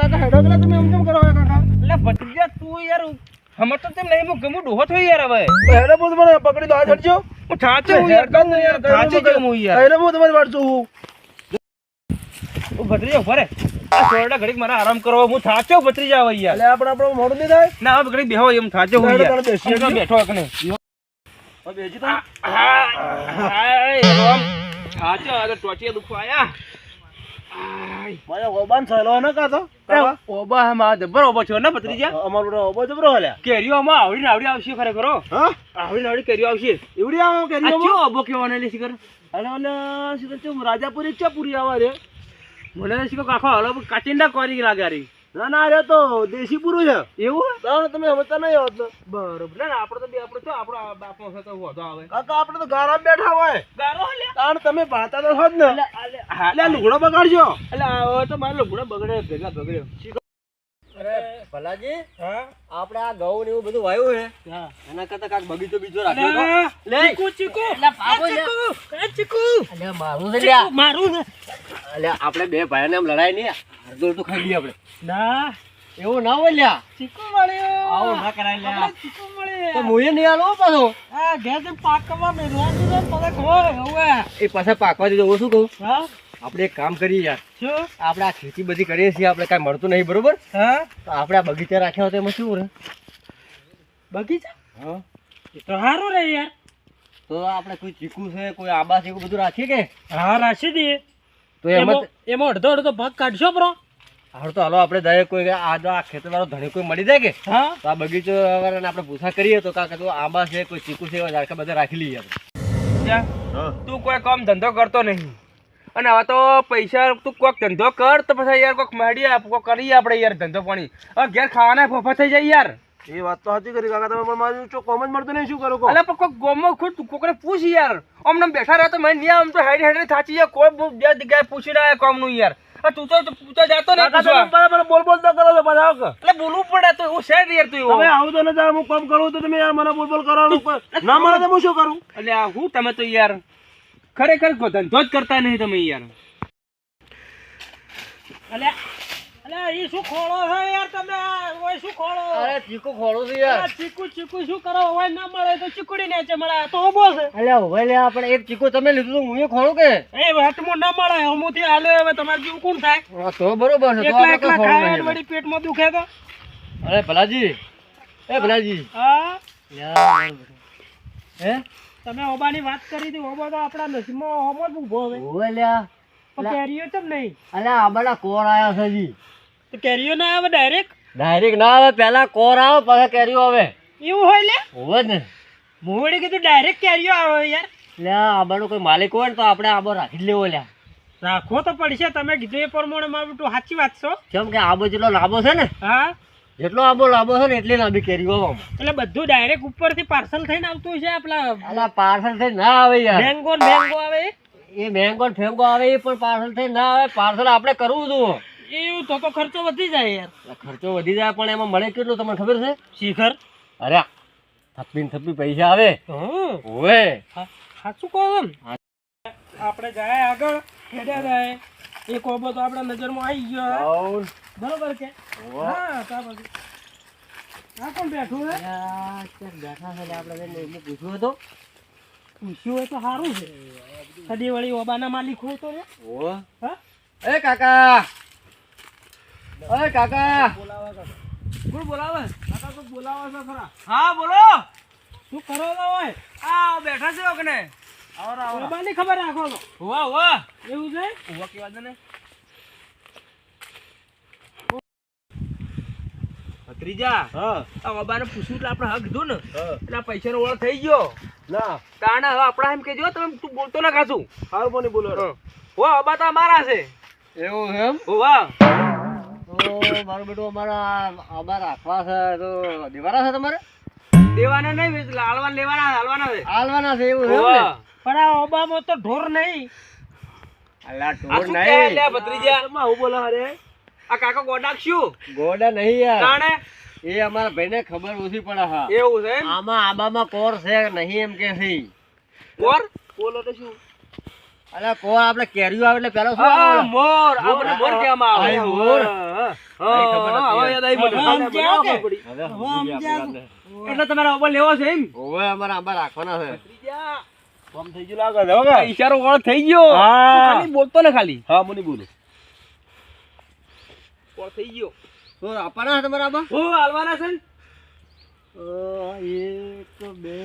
કાકા હેડો પેલા તમે એમ કેમ કરો કાકા? એટલે ભત્રીજા તું યાર સમજતો તેમ નહીં હું ગમું ડોહો થઈ યાર હવે. હેડો બહુ મને પકડી દો હાથ હટજો હું થાચો હું યાર હેડો યાર થાચી ગયો હું યાર. હેડો હું તમારી વાટ જોઉં તું ભત્રીજા ઊભા રે. છોરડા ઘડીક મારે આરામ કરો. હું થાચો ભત્રીજા યાર. એટલે આપણે આપણો મોડું નહીં થાય? ના હવે ઘડીક બેહો એમ થાચો હું યાર. તારે બેસી હું તો બેઠો થાચો આ તો દુખવા આયા. ઓબાન સહેલો ને કાતો? ઓબા માં જબર ઓબો છો ને ભત્રીજા? અમારો ઓબો જબરો હલ્યા કેરીઓ માં આવડી આવડી આવશે ખરેખર હો. હા? આવડી આવડી કેરીઓ આવશે. એવડી આવો કે આ ચિયો ઓબો કેવાનો લે શિખર અલે અલે સીધા ચમ રાજાપુરી ચા પૂરી આવા રે? મને શિખર કાખો હલો કાચિંડા કરી લાગે રી ના ના તો દેશી પૂરું છે. એવું તાણ તમે સમજતા નહીં હોત બરોબર. ના ના, આપણે તો બે આપણે તો આપણો બાપનો છે તો વધો આવે. કાકા આપણે તો ગારામાં બેઠા હોય. ગારો લે તાણ તમે ભાતા તો હોત ને. એટલે આ લુગડો બગાડજો. એટલે હવે તો મારો લુગડો બગડે ભેગા બગડ્યો અરે ભલાજી હા? આપણે આ ઘઉં ને એવું બધું વાયું છે. હા. એના કરતા કાંઈક બગીચો બીજો રાખ્યો લે ચીકુ ચીકુ. એટલે પાપો લે. ચીકુ. અલે મારું છે મારું છે. અલે આપણે બે ભાઈને એમ લડાઈ નહીં અડધો તો ખાઈ લઈએ આપણે. ના. એવું ના હોય લ્યા. ચીકુ મળ્યો. આવું ના કરાય લ્યા. ચીકુ તો મળ્યો મુએ નહીં આલો પાછો? આ ઘેરથી પાકવા મેળવાનું છે પલક હોય હવે એ પાછા પાકવા દીધો હું શું કહું? હા? આપણે એક કામ કરીએ યાર. શું? આપણે આ ખેતી બધી કરીએ છીએ આપણે કાંઈ મળતું નહીં બરોબર? હા? તો આપણે આ બગીચા રાખ્યા હોય તો એમાં શું રહે? બગીચા? હા. એ તો સારું રહે યાર. તો આપણે કોઈ ચીકુ છે કોઈ આંબા છે એવું બધું રાખીએ કે? હા રાખી દઈએ. તો એમાં એમાં અડધો અડધો ભાગ કાઢશો બ્રો હવે તો હાલો આપણે દરેક કોઈ આ જો આ ખેતરવાળો ધણી કોઈ મળી જાય કે? હા. તો આ બગીચો વાળાને આપણે પૂછા કરીએ તો કાકા તો આંબા છે કોઈ ચીકુ છે એવા બધા રાખી લઈએ આપણે. તું કોઈ કામ ધંધો કરતો નહીં. અને હવે તો પૈસા તું કોઈક ધંધો કર તો પછી યાર કોઈક મેળી આપ કોઈક કરીએ આપણે યાર ધંધો પાણી. હવે ઘેર ખાવાના ફોફા થઈ જાય યાર. એ વાત તો સાચી કરી કાકા તમે પણ મારું ચો કોમ જ મળતું નહીં શું કરો કો અલે પણ ગોમમાં ખુદ કોકને પૂછ યાર. આમ બેઠા રહે તો મને નહીં આમ તો હેડ હેડ થાચી જાય કોઈ બહુ બે જગ્યાએ પૂછી રહ્યા કોમનું યાર. તું તો પૂછા જાતો ને કાકા તમે બોલ બોલ તો કરો છો પાછા આવો એટલે બોલવું પડે તો એવું શેર યાર તું હવે આવું તો નથી હું કામ કરું તો તમે યાર મને બોલ બોલ કરવાનું ના મળે તો હું શું કરું? એટલે આ હું તમે તો યાર ખરેખર ધંધો જ કરતા નહીં તમે યાર. અલે અલે એ શું ખોળો છે યાર તમે? ઓય શું ખોળો? અરે ચીકુ ખોળો છે યાર. ચીકુ ચીકુ શું કરો? ઓય ના મળે તો ચીકુડી ને છે મળે. તો ઊભો છે. અલે હવે લે આપણે એક ચીકુ તમે લીધું હું એ ખોળું કે? એ વાટમાં ના મળે હમુથી હાલે હવે તમારે જેવું કોણ થાય? હા, તો બરોબર છે તો આપણે ખોળું ખાય વળી પેટમાં દુખે તો? અરે ભલાજી. એ ભલાજી. હા? હે? તમે ઓબાની વાત કરી હતી ઓબા તો આપણા નસીબમાં ઓબો જ ઊભો હવે. લ્યા. પણ કેરીઓ નહીં? અલ્યા આંબાના કોર આવ્યા છે જી. તો કેરીઓ ના આવે ડાયરેક્ટ ડાયરેક્ટ ના આવે પહેલા કોર આવે પછી કેરીઓ આવે. એવું હોય લે? હોવે ને. કીધું ડાયરેક્ટ કેરીઓ આવે યાર. આંબાનો કોઈ માલિક હોય ને તો આપણે આબો રાખી જ લેવો લ્યા રાખવો તો પડશે તમે કીધું એ પ્રમાણે મારું બેટું સાચી વાત છો. કેમ કે આબો જેટલો લાંબો છે ને હા? જેટલો આબો લાંબો છે ને એટલી લાંબી કેરીઓ આવે એટલે બધું ડાયરેક્ટ ઉપરથી પાર્સલ થઈને આવતું છે આપલા પાર્સલ થઈ ના આવે યાર. મેંગો મેંગો આવે એ મેંગો ઠેંગો આવે એ પણ પાર્સલ થઈ ના આવે પાર્સલ આપણે કરવું હતું એવું તો તો ખર્ચો વધી જાય યાર. ખર્ચો વધી જાય પણ એમાં મળે કેટલું તમને ખબર છે? શિખર. અરે થપ્પી થપ્પી પૈસા આવે. ઓવે સાચું કહો એમ આપણે જાય આગળ હેડ્યા જાય. એ કોબો તો આપણા નજરમાં આવી ગયો બરોબર કે? હા તા પછી આ કોણ બેઠું છે? બેઠા છે આપણે પૂછ્યું હતું. પૂછ્યું હોય તો સારું છે. કદી વળી ઓબાના માલિક હોય તો એ કાકા. અરે કાકા. કોણ બોલાવે? કાકા તો બોલાવે છે ખરા. હા બોલો. શું કરો છો ઓય આ બેઠા છે ઓકને ઓબાની ખબર રાખો તો હોવા હોવા. એવું છે? હોવા કેવા છે ને. ભત્રીજા હા. આ ઓબાને પૂછ્યું એટલે આપણે હક કીધું ને. એટલે આ પૈસાનો ઓળખ થઈ ગયો. ના. તાણે હવે આપણા એમ કેજો તમે તું બોલતો ના ખાશું હાલ મને બોલો હો. અબા તો અમારા છે. એવું એમ? હોવા તો મારું બેટું અમારા આંબા રાખવા છે તો દેવાના છે તમારે? દેવાના નહીં વેચ- લાલવાના લેવાના હાલવાના છે. હાલવાના છે એવું એમ પણ આ ઓબામાં તો ઢોર નહીં. અલા લે નહીં. ભત્રીજા? હું બોલો અરે આ કાકો ગોડા શું? ગોડા નહીં યાર. તાણે? એ અમારા ભાઈને ખબર ઓછી પડે હા. એવું છે આમાં આબામાં કોર છે નહીં એમ કે છે. કોર? બોલો તો શું? અરે કોર આપણે કેરીઓ આવે એટલે પેલો શું મોર. આ મોર, કહેવામાં આવે. મોર. આપણે. એટલે તમારે ઓવર લેવો છે એમ? ઓવે અમારે આંબા રાખવાના છે. કોમ થઈ ગયું લાગે છે, હો ઈશારો થઈ ગયો. હા. ખાલી બોલતો ને ખાલી. હા મને બોલું. વળ થઈ ગયો તો આપવાના છે બરાબર આંબા હું હાલવાના છે ને? એક બે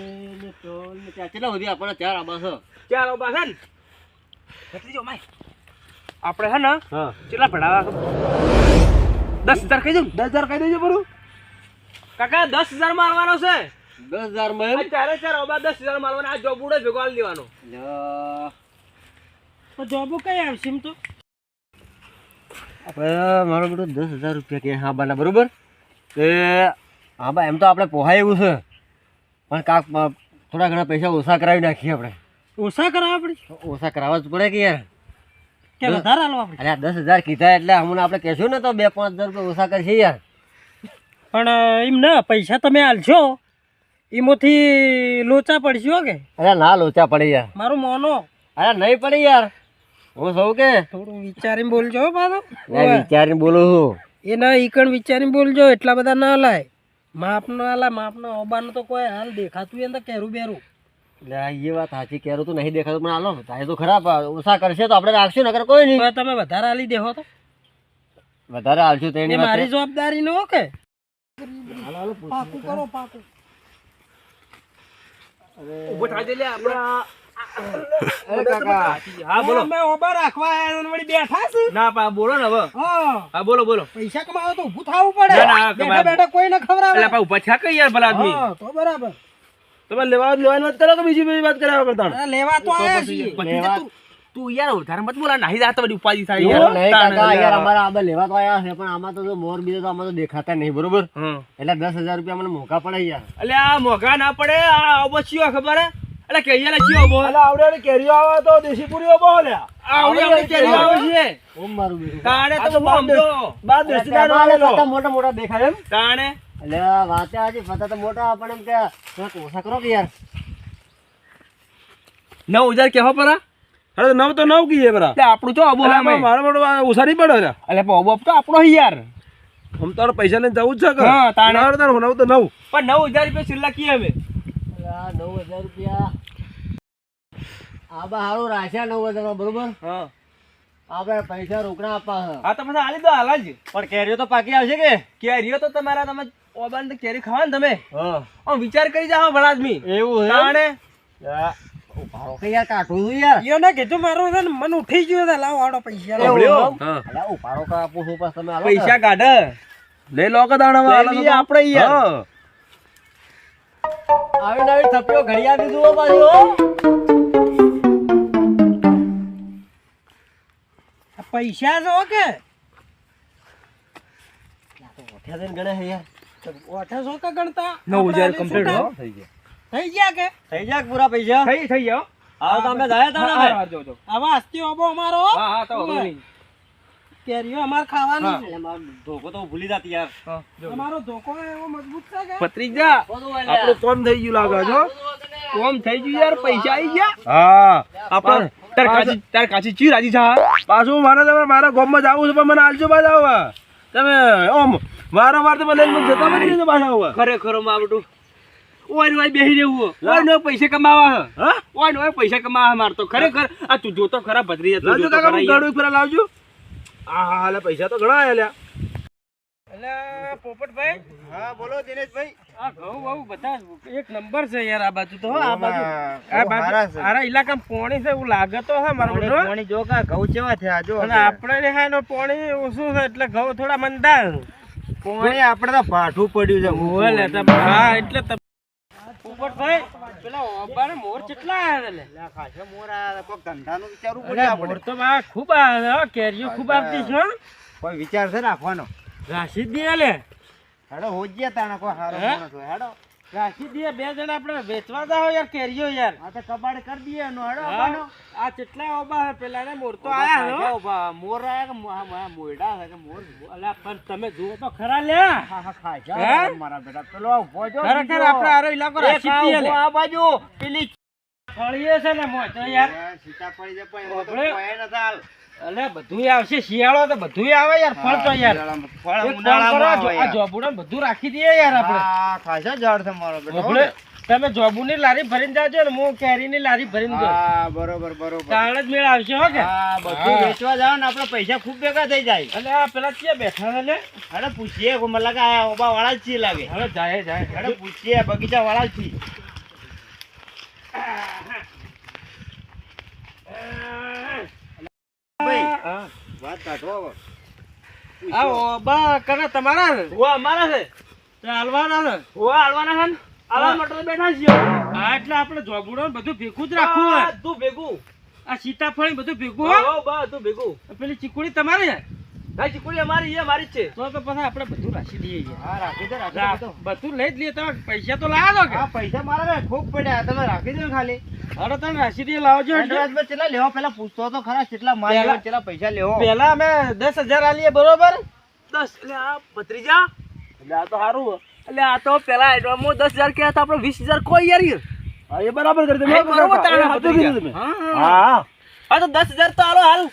ને ત્રણ ને ચાર. કેટલા સુધી આપવાના? ચાર આબા છે. ચાર આબા છે ને? ભત્રીજો માય? આપણે હે ને હા. કેટલા ભણાવા દસ હજાર કહી દઉં દસ હજાર કહી દેજો બરું કાકા દસ હજારમાં આવવાનો છે. દસ હજારમાં આ ચારે ચાર ઓબા દસ હજારમાં આવવાનો આ જોબ ઉડે ભેગો દેવાનો. તો જોબુ કઈ આવશે એમ તો? આપણે મારો બેટો દસ હજાર રૂપિયા કે હા બાના બરોબર? તે હા બા એમ તો આપણે પોહાય એવું છે. પણ કાક થોડા ઘણા પૈસા ઓછા કરાવી નાખીએ આપણે. ઓછા કરાવવા આપણે ઓછા કરાવવા જ પડે કે યાર? કે વધારે હાલો આપણે અરે દસ હજાર કીધા એટલે હમણાં આપણે કહેશું ને તો બે પાંચ હજાર રૂપિયા ઓછા કરશે યાર. પણ એમ ના પૈસા તમે હાલશો એમાંથી લોચા પડશે હો કે? અરે ના લોચા પડે યાર. મારું મોનો. અરે નહીં પડે યાર. હું સૌ કે? થોડું વિચારીને બોલજો હો પાછો. મેં વિચારીને બોલું છું એ ના ઈકણ વિચારીને બોલજો એટલા બધા ના લાય માપનો માપનો માપ ના તો કોઈ હાલ દેખાતું એને કેરું બેરું. એ વાત સાચી કેરું તો નહીં દેખાતું પણ હાલો તારે તો ખરાબ ઓછા કરશે તો આપણે રાખશું નકર કોઈ નહીં. તમે વધારે હાલી દેહો તો. વધારે હાલશું તો તેની મારી જવાબદારી નો કે? પાકું કરો પાકું. ઊભો થાજે લે આપણે હા બોલો. અમે ઓબા રાખવા આયા વળી બેઠા છે? ના પા બોલો ને હવે. હા. હા બોલો બોલો. પૈસા કમાવો તો ઊભું થવું પડે. ના, ના, બેઠા બેઠા કોઈ ના ખવડાવે. એટલે પા ઊભા થયા કઈ યાર ભલા આદમી? તો બરાબર. તમે લેવા લેવાની વાત કરો કે બીજી બીજી વાત કર્યા કરતા લેવા તો આયા છીએ. તું તું યાર વધારે મત બોલા નાહી જાતો બધી ઉપાધિ થાય યાર. નહીં તાણ કાકા યાર યાર. અમારા આંબા લેવા તો આયા છે પણ આમાં તો જો મોર બીજો તો આમાં તો દેખાતા નહીં બરોબર? એટલે દસ હજાર રૂપિયા મને મોંઘા પડે યાર એટલે આ મોઘા ના પડે આ અબો ખબર હે? એટલે કે યાર ચિયો અબો એટલે આવડે કેરીઓ આવે તો દેશી પૂરીઓ બહુ લ્યા આવડે આવડી કેરી આવે છે. ઓમ મારું બેટું. તાણે તો સમજો. બાદ દેશી. કરતા મોટા મોટા દેખાય એમ. તાણે? એટલે વાતે આજે પતા તો મોટા પણ એમ કે થોડાક ઓછા કરો કે યાર? નવ હજાર કેવા પરા? અરે નવ તો નવ કીએ બરા એટલે આપણું તો અબો હા મારો મોટો ઓછા નહીં પડે એટલે અબો તો આપણો હે યાર. આમ તો પૈસા લઈને જવું જ છે કે? હા, તાણે. નવ તો નવ. પણ નવ હજાર રૂપિયા છેલ્લા કી અમે. આ નવ હજાર રૂપિયા આબા હારું રાખ્યા નવ હજાર બરોબર? હા. આપણે પૈસા રોકડા આપવા છે હા તો આલી દો હાલ જ. પણ કેરીઓ તો પાકી આવશે કે? કેરીઓ તો તમારા તમે ઓબાન તો કેરી ખાવા ને તમે? હા. વિચાર કરી જાઓ ભલા આદમી એવું હે? તાણે? ઉભારો કે યાર કાઢું છું યાર. ઈયો ને કીધું મારું ને મન ઉઠી ગયું છે લાવો આડો પૈસા. લાવો. એવું એવું? એમ? હા. અલા, ઉભારો કા આપું છું પૈસા છો કે? ગણે યાર. ઓઠા છો કે ગણતા? નવ હજાર આપણે complete છૂટા? હો. થઈ ગયા. થઈ ગયા કે? થઈ જાય પૂરા પૈસા? થઈ થઈ જાઓ હા. તો અમે જાય તા હા, હા, જો, જો. આવા હસ્તી ઓબો અમારો હા. હા તો કેરીઓ અમાર ખાવાની. છે. મારો ધોકો તો ભૂલી જાતી યાર. અમારો ધોકો એવો મજબૂત છે કે? ભત્રીજા આપણું કોમ થઈ ગયું લાગે છો કોમ થઈ ગયું યાર પૈસા આવી ગયા. હા. આપણે તાર કાચી તાર કાચી ચી રાજી છા? પાછું મારે તમારે મારા ગામમાં જવું છે પણ મને આલજો પાછા આવવા તમે ઓમ વારંવાર તમે લઈને જતા બની રહેજો પાછા આવવા ખરેખરમાં બધું ઓય નોય બેહી રહેવું ઓય નોય પૈસા કમાવા હ. ઓય નોય પૈસા કમાવા માર તો. ખરેખર આ તું જોતો ખરા ભદરી જતો લાવજો જોતો કાકા હું ગાડું ફરા લાવજો. આ હાલે પૈસા તો ઘણા આયા લ્યા. એટલે પોપટભાઈ? હા બોલો દિનેશભાઈ. આ ઘઉં બહુ બધા એક નંબર છે યાર આ બાજુ તો આ બાજુ. આ બાજુ આરા ઇલાકામાં પોણી છે એવું લાગે તો હે મારો પાણી- બેટો જો કા ઘઉં કેવા થયા જો અને આપણે ને હાનો પોણી ઓછું છે એટલે ઘઉં થોડા મંદા પાણી આપણે તો ભાઠું પડ્યું છે ઓવે લે હા એટલે પોપટભાઈ પેલા ઓબાને મોર કેટલા આવ્યા લે લા. ખાસા મોર આયા કોક ધંધાનું વિચારવું પડે આપણે. મોર તો બા ખૂબ આવે હો, કેરીઓ ખૂબ આવતી છે કોઈ વિચાર છે રાખવાનો? રાશિદ દિયા લે હેડો હોજ્યા તાણે કોઈ હારો હે? માણસ હોય હેડો. રાખી દિયા બે જણા આપણે વેચવા જાવ યાર કેરીઓ યાર. આ તો કબાડ કરી દઈએ એનો હેડો હા, આ કેટલા ઓબા પેલા ને મોર તો આયા હો. ઊભા. મોર આયા કે મોયડા છે કે મોર? અલા પણ તમે જુઓ તો ખરા લે હા હા ખાસા જા મારા બેટા. પેલો ઊભો જો ખરેખર. આપણે આરો ઇલાકો રાખી રાશિદ લે. આ બાજુ. પેલી ફળીએ છે ને મો તો યાર. સીતા પડી જાય પણ આપણે- કોઈ નથી હાલ. અલે બધું આવશે. શિયાળો તો બધું આવે યાર ફળ તો યાર. ફળ કરો, ઉનાળામાં આ જો- આવે આ યાર. બધું રાખી દઈએ યાર આપણે. હા ખાસા ઝાડ છે મારો બેટો. તમે જોબુની લારી ભરીને જાજો ને હું કેરીની લારી ભરીને જાઉં. હા બરોબર બરોબર. તાણ જ મેળ આવશે હો કે? હા બધું વેચવા જાવ ને આપણે પૈસા ખૂબ ભેગા થઈ જાય. અને આ પેલા ક્યાં બેઠા ને અરે પૂછીએ મને લાગે આ ઓબા વાળા જ છીએ લાગે. હવે જાય જાય. અરે પૂછીએ બગીચા વાળા જ છીએ ભાઈ હા. વાત કાઢો. આ ઓબા તમારા ને ઓ અમારા છે. તે હાલવાના ને ઓ હાલવાના છે મટર બેઠા છીએ. હા એટલે આપણે જોબુડો બધું ભેગું જ રાખવું તું ભેગું. આ સીતાફળ બધું ભેગું હો બા ભેગું. પેલી ચીકુડી તમારી ના ચીકુડી અમારી છે મારી જ છે. તો તો પછી આપણે બધું રાખી દઈએ હા રાખી દો રાખી બધું. લઈ જ લઈએ. તમે પૈસા તો લાવો કે? હા પૈસા મારા ખૂબ પડ્યા તમે રાખી દો ખાલી. હવે તમે રાખી લાવજો એટલે. કેટલા લેવા? પેલા પૂછતો તો ખરા કેટલા માલ કેટલા પૈસા લેવો? પહેલા અમે દસ હજાર આલીએ બરોબર? દસ એટલે આ ભત્રીજા? એટલે આ તો સારું એટલે આ તો પેલા એડવાન્સમાં દસ હજાર કહેતા હતા આપણે વીસ હજાર કોઈ યાર હા એ બરાબર કરી તમે. હા, તો દસ હજાર તો હાલો હાલ.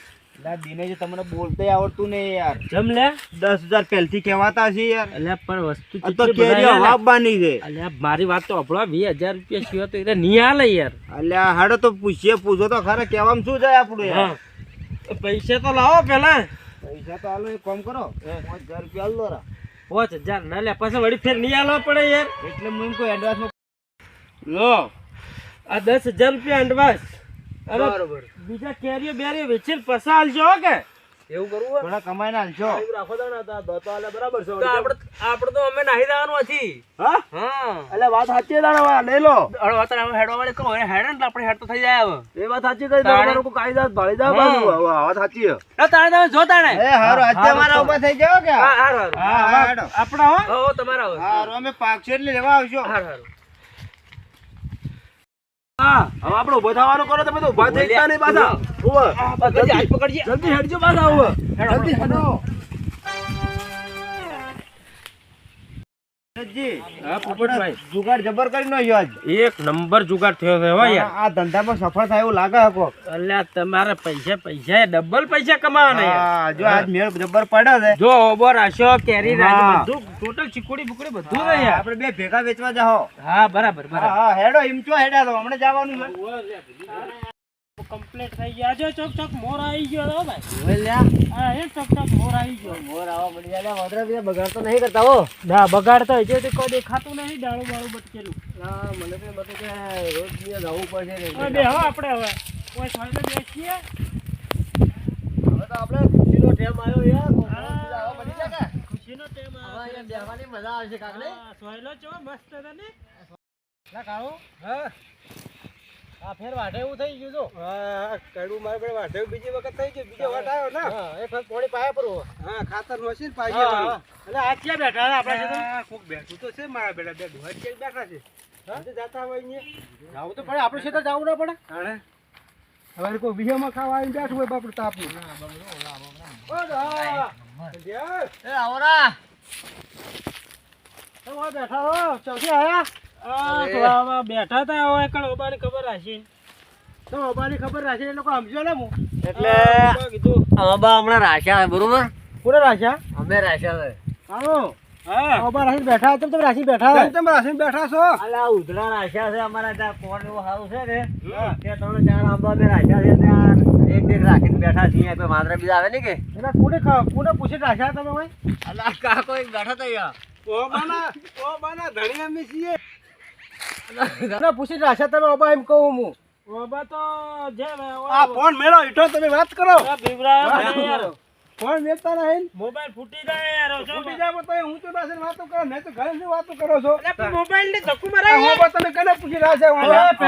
તમને બોલતે આવડતું નહીં યાર. જમ લે. દસ હજાર પહેલથી કહેવાતા છે યાર. એટલે પણ વસ્તુ તો ચીચી કેરીઓ બનાવે ને. વાવવાની છે. અલ્યા મારી વાત તો અભળો વીસ હજાર રૂપિયા સિવાય તો એટલે નહીં હાલે યાર. અલ્યા હાડો તો પૂછીએ પૂછો તો ખરા કહેવામાં શું જાય આપણું યાર. પૈસા તો લાવો પેલા. પૈસા તો હાલો એક કામ કરો. પાંચ હજાર રૂપિયા હાલ દો રા. પાંચ હજાર ના લે પાછા વળી ફેર નહીં હાલવા પડે યાર. એટલે હું એમ કહું એડવાન્સમાં લો. આ દસ હજાર રૂપિયા એડવાન્સ બરોબર. બીજા કેરીઓ બેરીઓ વેચીને પૈસા હાલજો કે. એવું કરવું થોડા કમાઈને રાખો તો બરાબર છે. આપણે આપણે તો અમે નાહી જવાનું હતી હા? હા. એટલે વાત સાચી દાડા લઈ લો. અડવાતર અમે હેડવા વાળે કહો હેડ ને આપણે હેડ તો થઈ જાય હવે. એ વાત સાચી કઈ તાણે. તમારું કોઈ ભાળી બાજુ. વાત સાચી છે. ના તાણે તમે જો તાણે. એ હારો આજે અમારા ઊભા થઈ કે? હા હારું હારું. હા હા આપણા હો. હો તમારા હવે હારો અમે પાકશે એટલે લેવા આવજો. હારું હારું. હા હવે આપણે ઊભા થવાનું કરો તમે તો ઊભા થઈ ગયા નહીં પાછા. જલ્દી હાથ પકડજે. જલ્દી હેડજો પાછા. જલ્દી હેડો. જુગાડ જબર કરી નો આજ. એક નંબર જુગાડ થયો છે હો યાર. આ ધંધામાં સફળ થાય એવું લાગે હકો અલ્યા તમારે પૈસા પૈસા ડબલ પૈસા કમાવાના જો આજ મેળ જબર પડ્યો છે. જો ઓબો રાશો કેરી રાજ બધું ટોટલ ચીકુડી બુકડી બધું છે આપણે બે ભેગા વેચવા જાઓ હા બરાબર હા બરાબર. હા હેડો એમ ચો હેડા તો હમણાં જવાનું છે. કમ્પ્લીટ થઈ ગયા. જો ચોક ચોક મોર આવી ગયો હો ભાઈ. હા એ ચોક ચોક મોર આવી ગયો. મોર આવા મળી ગયા વાંદરા બીજા બગાડ તો નહીં કરતા હો. ના બગાડતો હોય છે કોઈ દેખાતું નહીં ડાળું બાળું બટકેલું. હા મને તો બધું કે રોજ બીજા જવું પડશે બે હો આપણે હવે. કોઈ થોડે બેસીએ હવે તો આપણે ખુશીનો ટેમ આવ્યો યાર? ખુશીનો ટેમ હવે અહીંયા બેસવાની મજા આવશે કાકડે સોયલો ચો મસ્ત હતો ને? ના કાળો હા. આ ફેર વાઢે એવું થઈ ગયું જો. હા કડું મારે પણ વાઢે બીજી વખત થઈ ગયું. બીજો વાટ આવ્યો ના? હા એ ફેર પોણી પાયા પર હા ખાતર મશીન પાઈ ગયા એટલે આ ક્યાં બેઠા આપણે છે કોક બેઠું તો છે મારા બેટા બે ડોહા કે બેઠા છે. હા? જાતા હોય અહીંયા. જાવ તો પડે આપણે સીધા જાવું ના પડે. હા હવે કોઈ વિહમાં ખાવા આવીને બેઠું હોય બાપડું તાપનું ઓ દા. એ આવરા. બેઠા હો ચોથી આયા? બેઠા હતા હવે કણ ઓબાની ખબર હશે તો અમારી ખબર રાખી એ લોકો સમજો ને હું. એટલે તો હમણાં રાખ્યા બરોબર? કોને રાખ્યા? અમે રાખ્યા છે ઓબા રાખીને બેઠા તમે તમે રાખીને બેઠા તમે રાખીને બેઠા છો? અલા ઉધડા રાખ્યા છે અમારા ત્યાં કોણ એવું સારું છે ને. કે ત્રણ ચાર આંબા અમે રાખ્યા છે ત્યાં એક દેખ રાખીને બેઠા છીએ વાંદરા બીજા આવે ને કે? એટલે કોને કોને પૂછીને રાખ્યા તમે ભાઈ અલા કાકો એક બેઠા હતા અહીંયા? ઓબાના ઓબાના ધણી અમે છીએ. કોને પૂછી રાખ્યા તમે ઓબા એમ કહું હું ઓબા તો જે આ ફોન મેળો ઈટો તમે વાત કરો ભીમરા યાર ફોન વેચતા નહીં મોબાઈલ ફૂટી જાય યાર ફૂટી જાય તો હું તો પાસે વાતો કરો મે તો ઘરે ની વાતો કરો છો મોબાઈલ ને ધક્કો મારા મરાય ઓબા તમે કને પૂછી અમે એ વાત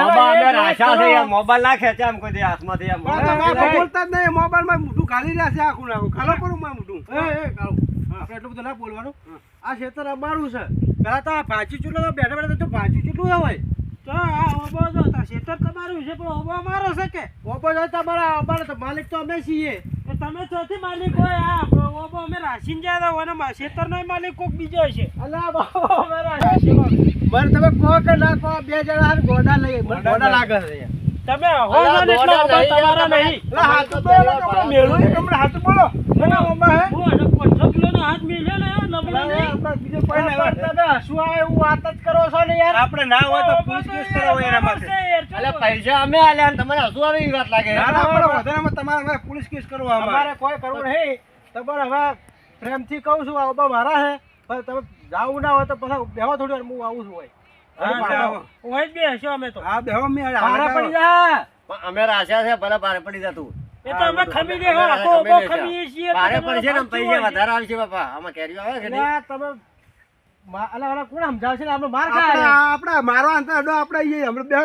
રાખ્યા છે યાર મોબાઈલ ના ખેંચે આમ કોઈ દી હાથમાંથી આમ બોલતા જ નહીં મોબાઈલમાં મોઢું ખાલી રહ્યા છે આખું નાખું ખાલો પડું માં મોઢું એ એ કાળું. આપણે એટલું બધું ના બોલવાનું આ ક્ષેત્ર અમારું છે પેલા તો આ ભાજી ચૂલો તો બેઠા બેઠા તો ભાજી ચૂલું હોય. તો આ ઓબો તો તા તમારું છે પણ ઓબો અમારો છે કે? ઓબો જો તમારા અમારો તો માલિક તો અમે છીએ. તો તમે ચોથી માલિક હોય આ ઓબો અમે રાશિન જાય તો અને મા- નો માલિક કોક બીજો છે. અલા બાબો અમે રાશિન મને તમે કહો કે ના કહો બે જણા ગોડા લઈએ. ગોડા લાગે છે તમે હો છો ને એટલે તમારા નહીં. હાથ બોલો મેળું તમને હાથ બોલો ના મોબા હે હું અને 500 કિલોનો હાથ મેલ્યો ને નબળો બીજો કોઈ નહીં વાત. તમે હસવું એવું વાત જ કરો છો ને યાર? આપણે ના હોય તો પોલીસ કેસ એના માટે. અલે પૈસા અમે આલ્યા તમને હસવું આવે એવી વાત લાગે ના ના આપણે વધારામાં તમારે હવે પોલીસ કેસ કરવો અમારે અમારે કોઈ કરવું નહીં. તમારે હવે પ્રેમથી કહું છું આ ઓબા મારા હે પણ તમે જાવું ના હોય તો પછી બેહો થોડી વાર હું આવું છું હોય. હા, હોય જ બે હશો અમે તો. હા બેહો મેં ભારા પડી જા. પણ અમે રાશિયા છે ભલે ભારે પડી જતું એ તો અમે ખમી દે આખો લેશે. ખમીએ છીએ. મારે પણ છે ને પૈસા વધારે આવશે બાપા. આમાં કેરીઓ આવે છે ના, તમે કોણ ને?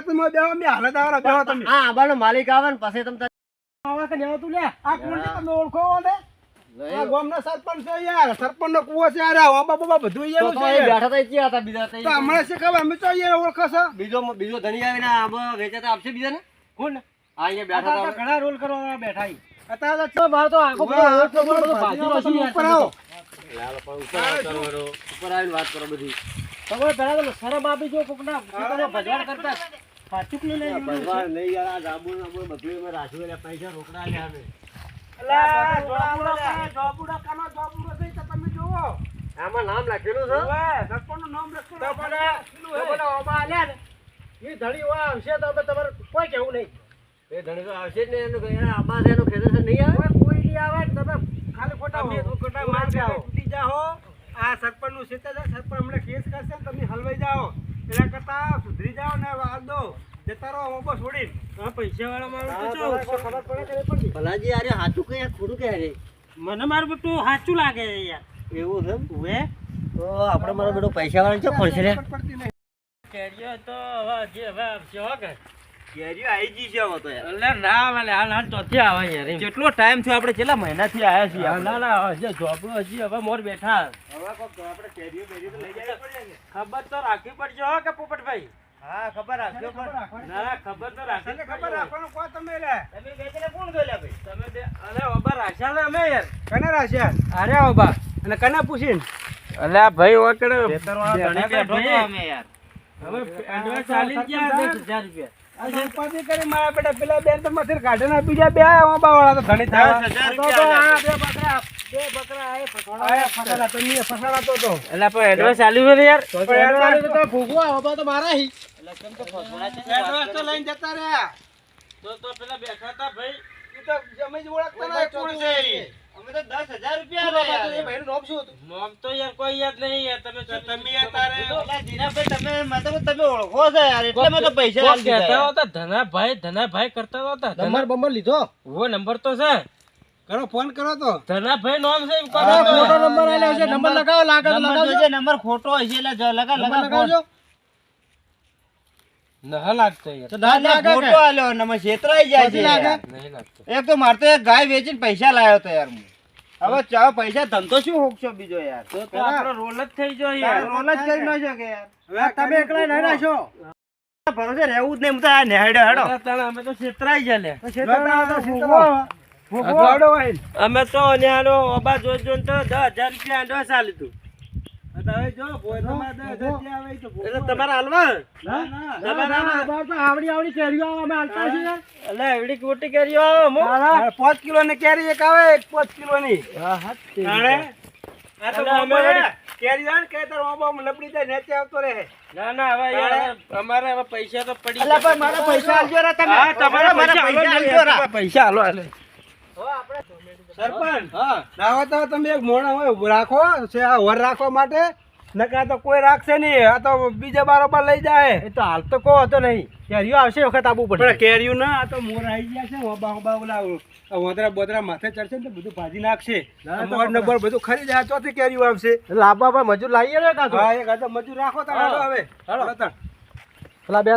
તમે બેહો મેં હાલત આવરા બેહો તમે. હા આબાનો માલિક આવે ને પછી તમે આવા કે લેવા તું લે? આ કોણ છે? ઓળખો ને? આ ગામના સરપંચ છે યાર. સરપંચનો કૂવો છે યાર. આ બાબા બધું તો તો એ બેઠા તો ક્યાં હતા? બીજા તો તો હમણાં અમે તો યાર ઓળખો છે. બીજો બીજો ધણી આવીને આમાં વેચાતા આપશે બીજાને? કોણ? આ અહીંયા બેઠા ઘણા રોલ કરવા બેઠા ઈ. અત્યારે તો મારો તો આખો બધો રોલ ભાજી ભાજી ઉપર આવો. લાલો પણ ઉપર કરો, ઉપર આવીને વાત કરો બધી. તમે તો શરમ આપી જો ભજવાડ કરતા. લઈ ભગવાન નહીં યાર આ જાંબુ જાંબુ બધું અમે રાખ્યું એટલે પૈસા રોકડા લે અમે. અલા, જોબુડો કાનો, કાનો, જોબુડો છે તો તમે જોવો આમાં નામ લખેલું છે? હવે સરપંચનું નામ લખેલું તો પણ તો પણ ઓબા આલ્યા ને. એ ધણી હોય આવશે તો અમે તમારે કોઈ કેવું નહીં. એ ધણી તો આવશે જ ને એનું કઈ એના એનું ખેતર નહીં આવે? કોઈ કોઈ નહીં આવે તમે ખાલી ખોટા તમે ખોટા માર ખાઓ. તૂટી જાઓ. આ સરપંચનું ક્ષેત્ર છે, સરપંચ હમણાં કેસ કરશે તમે હલવાઈ જાઓ. એના કરતા સુધરી જાઓ ને વાળ દો જતા રહો મોબો પૈસા ખબર પડે પડતી? ભલાજી અરે સાચું ખોટું કે રે. મને મારું બધું સાચું લાગે યાર. એવું છે? હવે તો આપણે મારો બેટો પૈસા વાળા છે પડશે રે. કેરીઓ તો હવે જે હવે આવશે હો કે કેટલો ટાઈમ થયો આપણે? કેટલા મહિનાથી આવ્યા છીએ ના ના હજી જોબડો હજી હવે મોર બેઠા. હવે કોક આપણે કેરીઓ બેરીઓ તો લઈ જવી પડે ને. ખબર તો રાખવી પડશે હો કે પોપટભાઈ? હા ખબર રાખજો પણ ના ના ખબર તો રાખવી ખબર રાખવાનું કહો તમે લે. તમે ગઈકાલે કોણ ગયેલા ભાઈ? તમે બે અરે ઓબા રાખ્યા ને અમે યાર. કને રાખ્યા? અરે ઓબા અને કને પૂછીને? અલ્યા ભાઈ ઓકડે ખેતરવાળા ધણી બેઠો અમે યાર. હવે એડવાન્સ ચાલી ગયા રૂપિયા. કરી મારા બેટા પેલા બેન તો મથેર કાઢે ના બીજા બે તો ધણી થાય તો તો આ બે બકરા બે બકરા આ ફસવાડા. આયા ફસાડા તો નહીં, ફસાડા તો તો. એટલે પણ એડવાન્સ ચાલ્યું ને યાર તો એડવાન્સ તો ભોગવા, ઓબા તો મારા હી. ફસવાડા છે એડવાન્સ તો લઈને જતા રહ્યા. તો તો પેલા બેઠા હતા ભાઈ ઈ તો જમે જ ઓળખતા નહીં, કોણ છે. અમે તો દસ હજાર રૂપિયા બાબા તો આલ્યા એ યાર. ભાઈનું નામ શું હતું? નામ તો યાર કોઈ યાદ નહીં યાર તમે તમે અત્યારે અલા જીનાભાઈ તમે મતલબ તમે ઓળખો છો યાર એટલે મેં તો પૈસા કોક આલી દીધા કહેતા હતા? ધનાભાઈ ધનાભાઈ કરતા હતા. નંબર બંબર લીધો? વો નંબર તો છે. કરો ફોન કરો તો. ધનાભાઈ નોમ છે. ખોટો નંબર આલ્યો છે નંબર લગાવો લાગે નંબર લગાવજો. નંબર ખોટો હશે એટલે લગા લગા લગાવજો. ના લાગતો યાર. તો ના દાદ ના લાગે કે? ખોટો આલ્યો નંબર છેતરાઈ જાય છે. નહીં લાગતો. એક તો મારે તો એક ગાય વેચીને પૈસા લાવ્યો તો યાર હું. હવે ચા પૈસા ધંધો શું હોકશો બીજો યાર? તો આપણો રોલ જ થઈ ગયો યાર. રોલ જ કરી ન શકે યાર. તમે એકલા નહીં નાખો ભરોસે રહેવું જ નહીં. હું તો આ નેહડે હેડો. અમે તો છેતરાઈ જાય લે. અમે તો ન્યાનો ઓબા જોઈ જોઈને તો દસ હજાર રૂપિયા એડવાન્સ આલી તું હવે જો ભોય તમારે તો આવડી આવડી કેરીઓ અમે હાલતા છીએ. એટલે એવડી મોટી કેરીઓ આવે પાંચ કિલો ની. કેરી એક આવે એક પાંચ કિલો ની પૈસા તો પડી અલા પણ મારા પૈસા તમે. હા તમારા મારા પૈસા સરપંચ ના તો તમે એક મોણા રાખો છે આ વર રાખવા માટે. નકા તો કોઈ રાખશે નહીં આ તો બીજા બારોબાર લઈ જાય. એ તો હાલ તો કહો હતો નહીં. કેરીઓ આવશે વખત આપવું કેરીયું ના આ તો મોર આવી ગયા છે હોબા હોબા ઓલા વોદરા બોદરા માથે ચડશે ને બધું ભાજી નાખશે. મોર બધું ખરી જાય કેરીયું આવશે. લાભ પર મજૂર લાવીએ ને હા મજૂર રાખો તારે હવે. હાલો. હાલો પેલા બે